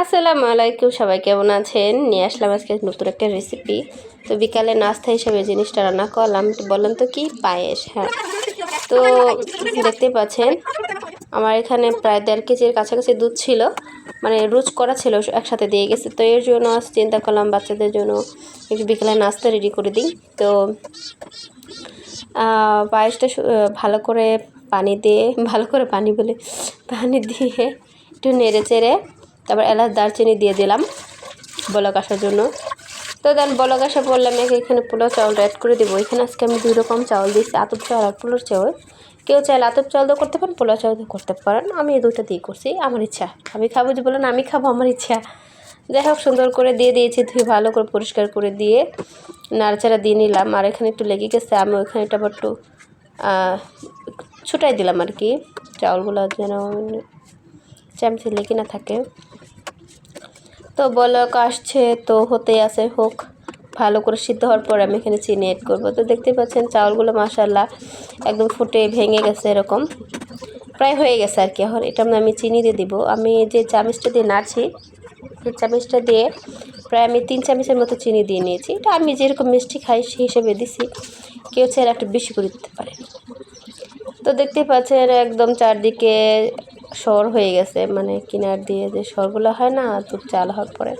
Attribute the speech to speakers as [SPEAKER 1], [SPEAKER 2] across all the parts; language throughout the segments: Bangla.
[SPEAKER 1] আসসালামু আলাইকুম, সবাই কেমন আছেন? নিয়ে আসলাম আজকে নতুন একটা রেসিপি তো বিকালে নাস্তা হিসেবে জিনিসটা রান্না করলাম। বললাম তো কি? পায়েস হ্যাঁ। তো দেখতে পাচ্ছেন, আমার এখানে প্রায় দেড় কেজির কাছাকাছি দুধ ছিল। মানে রুচ করা ছিল, একসাথে দিয়ে গেছে। তো এর জন্য আজ চিন্তা করলাম, বাচ্চাদের জন্য একটু বিকালে নাস্তা রেডি করে দিই। তো পায়েসটা ভালো করে পানি দিয়ে, ভালো করে পানি বলে, পানি দিয়ে একটু নেড়ে চেড়ে তারপর এলাচ, দারচিনি দিয়ে দিলাম বলক আসার জন্য। তো দেন বলক আসা বললাম এখানে পোলাও চাউলটা অ্যাড করে দেবো। এখানে আজকে আমি দুই রকম চাউল দিয়েছি, আতপ চাউল আর পোলার চাউল। কেউ চাইলে আতপ চাউল দিয়ে করতে পারেন, পোলাও চাউল করতে পারেন। আমি এই দুটো দিয়ে করছি, আমার ইচ্ছা। আমি খাব যে বলেন, আমি খাব, আমার ইচ্ছা। যাই হোক, সুন্দর করে দিয়ে দিয়েছি, ধুয়ে ভালো করে পরিষ্কার করে দিয়ে নাড়াচাড়া দিয়ে নিলাম। আর এখানে একটু লেগে গেছে, আমি ওইখানে এটা একটু ছুটাই দিলাম আর কি। চাউলগুলো যেন চামচে লেগে না থাকে। তো বলক আসছে? তো হতে আসে হোক। ভালো করে সিদ্ধ হওয়ার পর আমি এখানে চিনি এড করব। তো দেখতে পাচ্ছেন, চাউলগুলো মাসাল্লাহ একদম ফুটে ভেঙে গেছে এরকম। প্রায় হয়ে গেছে আর কি এখন। এটা আমি চিনি দিয়ে দিব। আমি যে চামচটা দিয়ে নাড়ছি, সেই চামচটা দিয়ে প্রায় আমি তিন চামচের মতো চিনি দিয়ে নিয়েছি। এটা আমি যেরকম মিষ্টি খাই, সেই হিসেবে দিছি। কেউ চাইলে একটু বেশি করে দিতে পারে। তো দেখতে পাচ্ছেন, একদম চারদিকে সর হয়ে গেছে মানে কিনার দিয়ে যে সরগুলো হয় না, দুধ চাল হওয়ার পরে।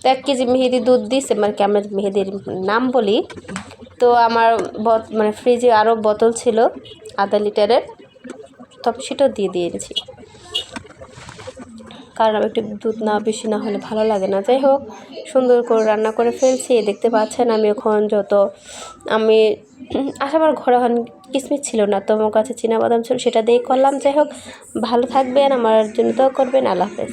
[SPEAKER 1] তো এক কেজি মেহেদি দুধ দিছে মানে কি আমরা মেহেদির নাম বলি। তো আমার মানে ফ্রিজে আরও বোতল ছিল, আধা লিটারের। তবে সেটাও দিয়ে দিয়েছি। কারণ আমি একটু দুধ না, বেশি না হলে ভালো লাগে না। যাই হোক, সুন্দর করে রান্না করে ফেলছি। দেখতে পাচ্ছেন, আমি এখন যত, আমি আসলে আমার ঘরে হন কিসমিস ছিল না, তো আমার কাছে বাদাম ছিল, সেটা দিয়েই করলাম। যাই হোক, ভালো থাকবেন, আমার জন্য তো করবেন, আল্লাহ হাফেজ।